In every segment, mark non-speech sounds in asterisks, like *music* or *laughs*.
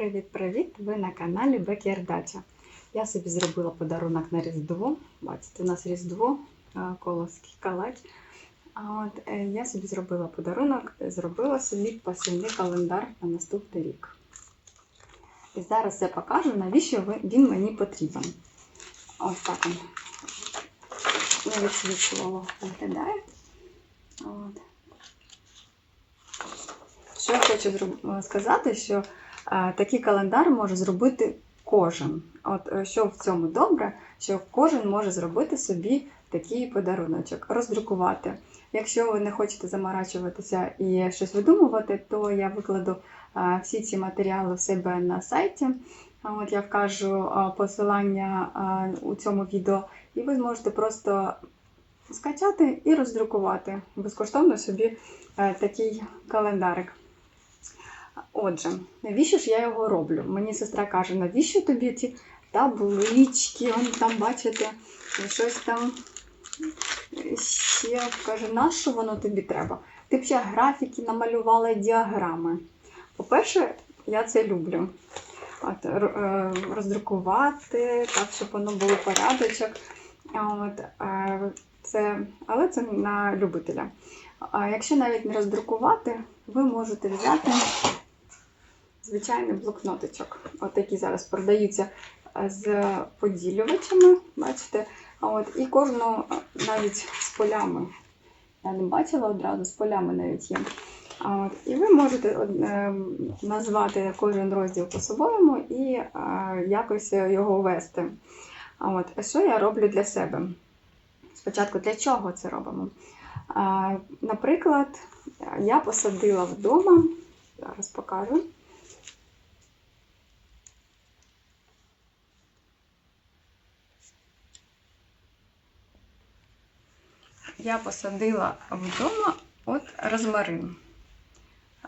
Привіт-привіт! Ви на каналі Бекер Дача. Я собі зробила подарунок на Різдво. Бачите, у нас Різдво, а, калач. А от е, я собі зробила подарунок, зробила собі посильний календар на наступний рік. І зараз я покажу, навіщо він мені потрібен. Ось так він не відсвічувало виглядає. От. Що хочу сказати, що такий календар може зробити кожен. От е, що в цьому добре, що кожен може зробити собі такий подаруночок, роздрукувати. Якщо ви не хочете заморачуватися і щось видумувати, то я викладу всі ці матеріали в себе на сайті. От я вкажу посилання у цьому відео, і ви зможете просто скачати і роздрукувати безкоштовно собі е, такий календарик. Отже, навіщо ж я його роблю? Мені сестра каже, навіщо тобі ці таблички, вон там, бачите, щось там ще каже, на що воно тобі треба? Ти б ще графіки намалювала діаграми. По-перше, я це люблю. От, е, роздрукувати, так, щоб воно було порядочок. От, е, це, але це на любителя. А якщо навіть не роздрукувати, ви можете взяти звичайний блокнотичок. От які зараз продаються е, з поділювачами, бачите? От, і кожну е, навіть з полями. Я не бачила одразу, з полями навіть є. От, і ви можете е, назвати кожен розділ по-своєму і якось його вести. А От, що я роблю для себе? Спочатку для чого це робимо? Наприклад, я посадила вдома, зараз покажу. Я посадила вдома от розмарин.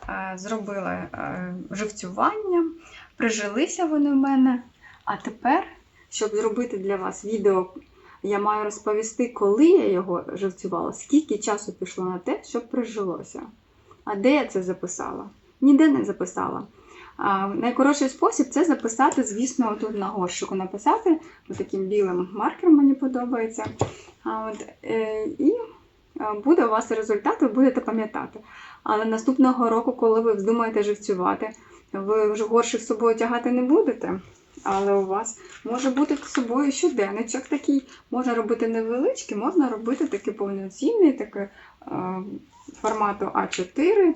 Е, Зробила е, живцювання, прижилися вони в мене. А тепер, щоб зробити для вас відео, я маю розповісти, коли я його живцювала, скільки часу пішло на те, щоб прижилося. А де я це записала? Ніде не записала. Найкоротший спосіб це записати, звісно, тут на горщику написати таким білим маркером мені подобається. От, е, і буде у вас результат, ви будете пам'ятати. Але наступного року, коли ви вздумаєте живцювати, ви вже горщик з собою тягати не будете. Але у вас може бути з собою щоденничок такий, можна робити невеличкий, можна робити такий повноцінний, такий формату А4,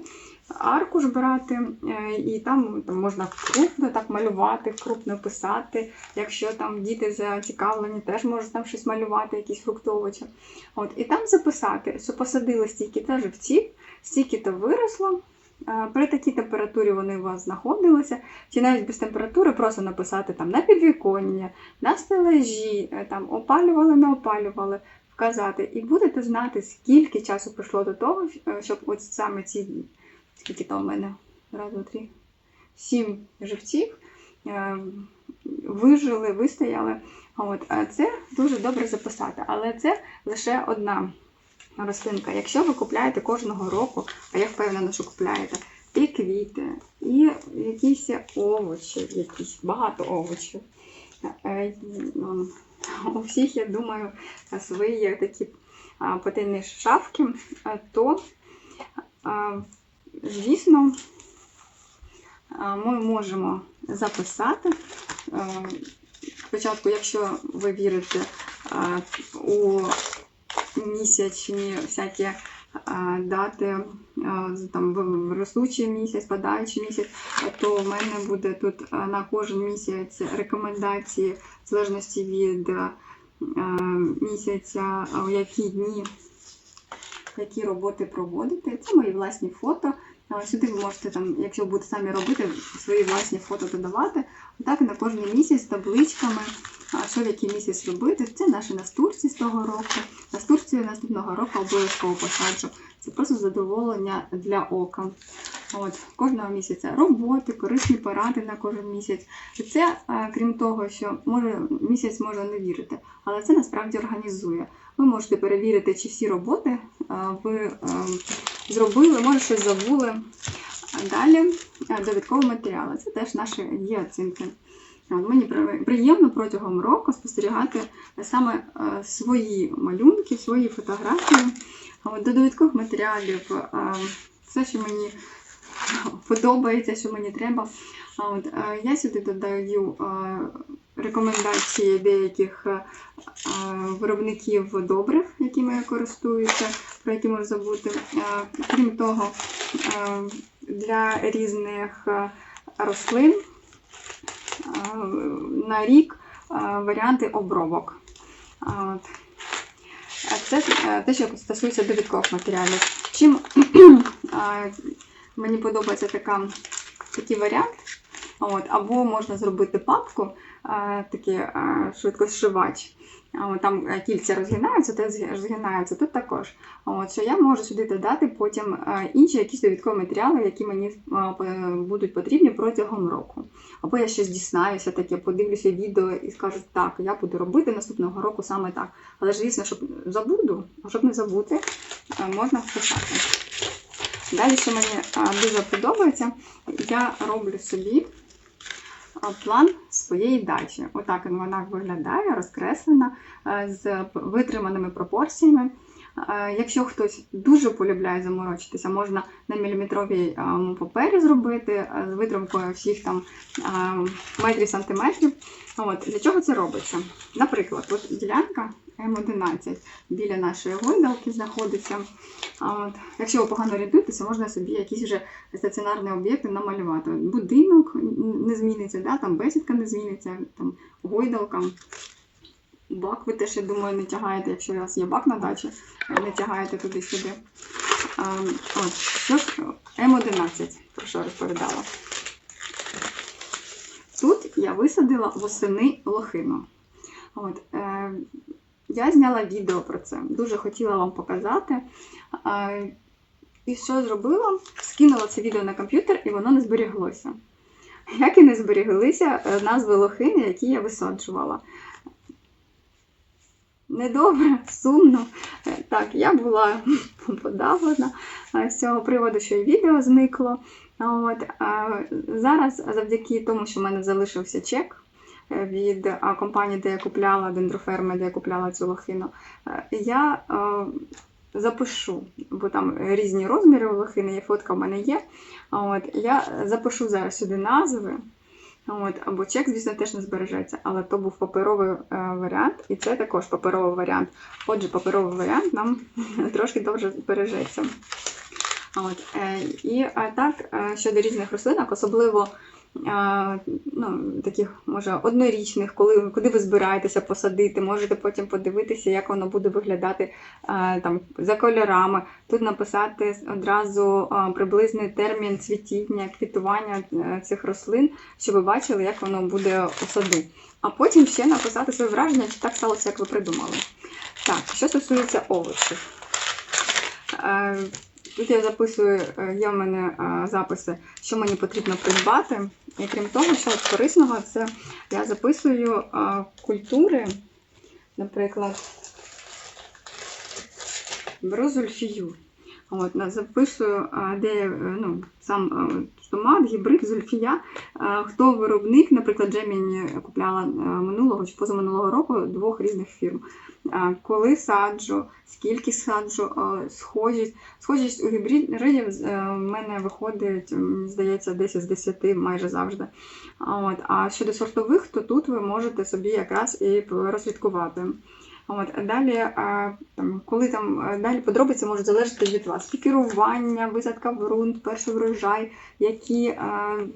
аркуш брати, е, і там, там можна крупно так малювати, крупно писати. Якщо там діти зацікавлені, теж можуть там щось малювати, якісь фруктовичі. От, і там записати, що посадили стільки-то живців, стільки-то виросло. е, При такій температурі вони у вас знаходилися, чи навіть без температури просто написати там на підвіконня, на стележі, е, там опалювали, не опалювали, вказати. І будете знати, скільки часу пройшло до того, е, щоб от саме ці, скільки там у мене, раз, два, три, сім живців е, вижили, вистояли. От, це дуже добре записати, але це лише одна рослинка. Якщо ви купляєте кожного року, а я впевнена, що купляєте, і квіти, і якісь овочі, якісь багато овочів. Е, ну, У всіх, я думаю, свої такі потайні шафки, е, то, звісно, ми можемо записати. е, Спочатку, якщо ви вірите у місячні всякі дати, там в- ростучий місяць, падаючий місяць, то в мене буде тут на кожен місяць рекомендації в залежності від місяця, у які дні, які роботи проводити. Це мої власні фото. Сюди ви можете, там, якщо будете самі робити, свої власні фото додавати. Так на кожний місяць з табличками, а що в який місяць робити. Це наші настурці з того року. Настурцію наступного року обов'язково посаджу. Це просто задоволення для ока. От, кожного місяця роботи, корисні поради на кожен місяць. І це, е, крім того, що може місяць може не вірити, але це насправді організує. Ви можете перевірити, чи всі роботи е, ви е, зробили, може щось забули. Далі довідкові матеріали. Це теж наші є оцінки. Мені приємно протягом року спостерігати саме е, свої малюнки, свої фотографії. До довідкових матеріалів е, все, що мені подобається, що мені треба. Е, я сюди додаю рекомендації деяких виробників добрив, якими я користуюся, про які можу забути. Крім того, для різних рослин на рік е, варіанти обробок. А Це е, те, що стосується довідкових матеріалів. Чим *clears throat* е, мені подобається така, такий варіант, От, або можна зробити папку, е, такий е, швидкосшивач. Там е, кільця розгинаються, те зг- розгинаються, тут також. От, що я можу сюди додати потім е, інші якісь довідкові матеріали, які мені е, будуть потрібні протягом року. Або я щось дізнаюся, таке, подивлюся відео і скажу, так, я буду робити наступного року саме так. Але ж, звісно, щоб забуду, а щоб не забути, можна вписати. Далі, що мені дуже подобається, я роблю собі план своєї дачі. Отак вона виглядає, розкреслена, е, з витриманими пропорціями. Е, Якщо хтось дуже полюбляє заморочитися, можна на міліметровій е, папері зробити е, з витримкою всіх там метрів сантиметрів. От для чого це робиться? Наприклад, от ділянка М11 біля нашої гойдалки знаходиться. От, якщо ви погано орієнтуєтеся, можна собі якісь вже стаціонарні об'єкти намалювати. Будинок не зміниться, да? там бесідка не зміниться, там гойдалка. Бак ви теж, я думаю, не тягаєте, якщо у вас є бак на дачі, не тягаєте туди-сюди. Ж, М11, про що розповідала. Тут я висадила восени лохину. От, е, я зняла відео про це. Дуже хотіла вам показати. Е, і що зробила? Скинула це відео на комп'ютер, і воно не зберіглося. Як і не зберіглися е, назви лохини, які я висаджувала. Недобре, сумно. Так, я була подавлена з цього приводу, що і відео зникло. От, зараз, завдяки тому, що в мене залишився чек е, від компанії, де я купляла дендроферми, де я купляла цю лохину, е, я е, запишу, бо там різні розміри лохини, є фотка в мене є. От, я запишу зараз сюди назви. От, або чек, звісно, теж не збережеться, але то був паперовий е, варіант, і це також паперовий варіант. Отже, паперовий варіант нам *laughs* трошки довше збережеться. От, е, і е, так, е, щодо різних рослинок, особливо ну, таких, може, однорічних, коли, куди ви збираєтеся посадити, можете потім подивитися, як воно буде виглядати е, там, за кольорами. Тут написати одразу е, приблизний термін цвітіння, квітування е, цих рослин, щоб ви бачили, як воно буде у саду. А потім ще написати своє враження, чи так сталося, як ви придумали. Так, що стосується овочів. Тут я записую, е, є в мене е, записи, що мені потрібно придбати. І крім того, що от корисного, це я записую е, культури, наприклад, беру зульфію. От, записую, де ну, сам томат, гібрид, зульфія. Хто виробник, наприклад, Джеміні купляла е, минулого чи позаминулого року двох різних фірм. Коли саджу, скільки саджу, е, схожість. Схожість у гібридів е, в мене виходить, здається, 10 з 10 майже завжди. От. А щодо сортових, то тут ви можете собі якраз і розслідкувати. От. Далі, там, коли там далі подробиці можуть залежати від вас. Пікірування, висадка ґрунт, перший врожай, які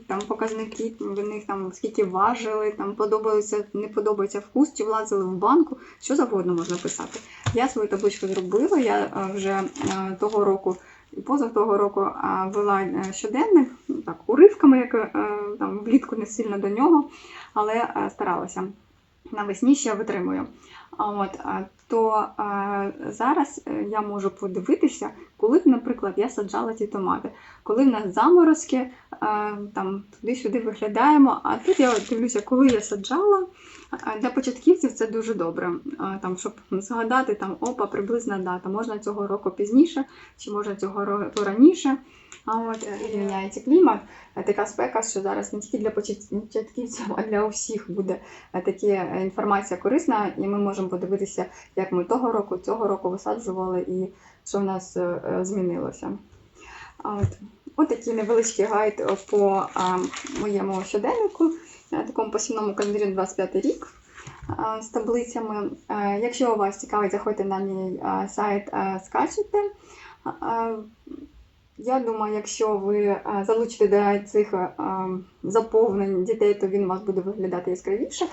там показники в них там скільки важили, там подобається, не подобається вкус, чи влазили в банку, що завгодно можна писати. Я свою табличку зробила, я вже того року. І поза того року вела е, щоденник, так, уривками, як е, там влітку не сильно до нього, але е, старалася. Навесні ще витримую. От, то е, зараз я можу подивитися, коли, наприклад, я саджала ті томати. Коли в нас заморозки, там туди-сюди виглядаємо. А тут я дивлюся, коли я саджала. Для початківців це дуже добре. Там, щоб згадати, там опа, приблизна дата. Можна цього року пізніше, чи можна цього року раніше. А от е, міняється клімат. Е, Така спека, що зараз не тільки для початківців, а для усіх буде е, такі інформація корисна, і ми можемо подивитися, як ми того року, цього року висаджували і що в нас змінилося. От, от такий невеличкий гайд е, по моєму щоденнику, е, такому посівному календарі на 25 рік з таблицями. Е, Якщо вас цікавить, заходьте на мій а, сайт, скачете. Я думаю, якщо ви залучите до цих заповнень дітей, то він у вас буде виглядати яскравіше.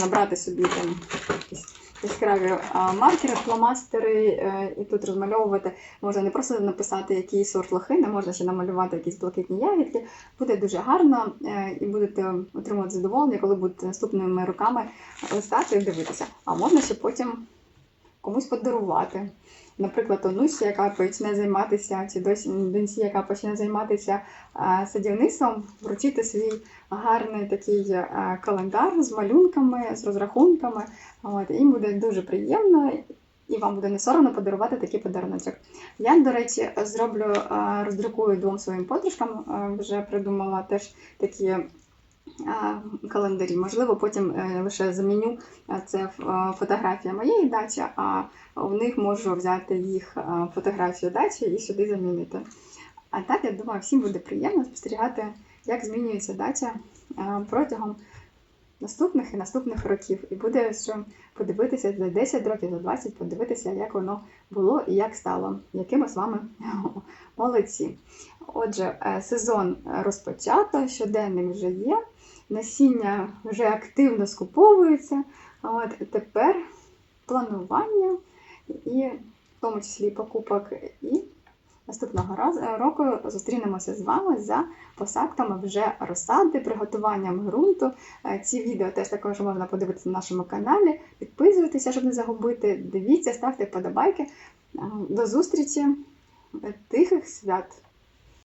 Набрати собі там якісь яскраві маркери, фломастери е, і тут розмальовувати. Можна не просто написати, який сорт лохини, можна ще намалювати якісь блакитні ягідки. Буде дуже гарно е, і будете отримувати задоволення, коли будете наступними руками листати і дивитися. А можна ще потім комусь подарувати. Наприклад, онусі, яка почне займатися, чи досі доньці, яка почне займатися садівництвом, вручити свій гарний такий календар з малюнками, з розрахунками. От, їм буде дуже приємно, і вам буде не соромно подарувати такий подаруночок. Я, до речі, зроблю, роздрукую двом своїм подружкам, вже придумала теж такі календарі. Можливо, потім е, лише заміню е, це е, фотографія моєї дачі, а в них можу взяти їх фотографію дачі і сюди замінити. А так, я думаю, всім буде приємно спостерігати, як змінюється дача протягом наступних і наступних років. І буде що подивитися за 10 років, за 20, подивитися, як воно було і як стало, які ми з вами *laughs* молодці. Отже, сезон розпочато, щоденник вже є, насіння вже активно скуповується. От тепер планування і в тому числі покупок і наступного разу року зустрінемося з вами за посадками вже розсади, приготуванням ґрунту. Е, Ці відео теж також можна подивитися на нашому каналі. Підписуйтеся, щоб не загубити. Дивіться, ставте вподобайки. Е, До зустрічі, Е, тихих свят!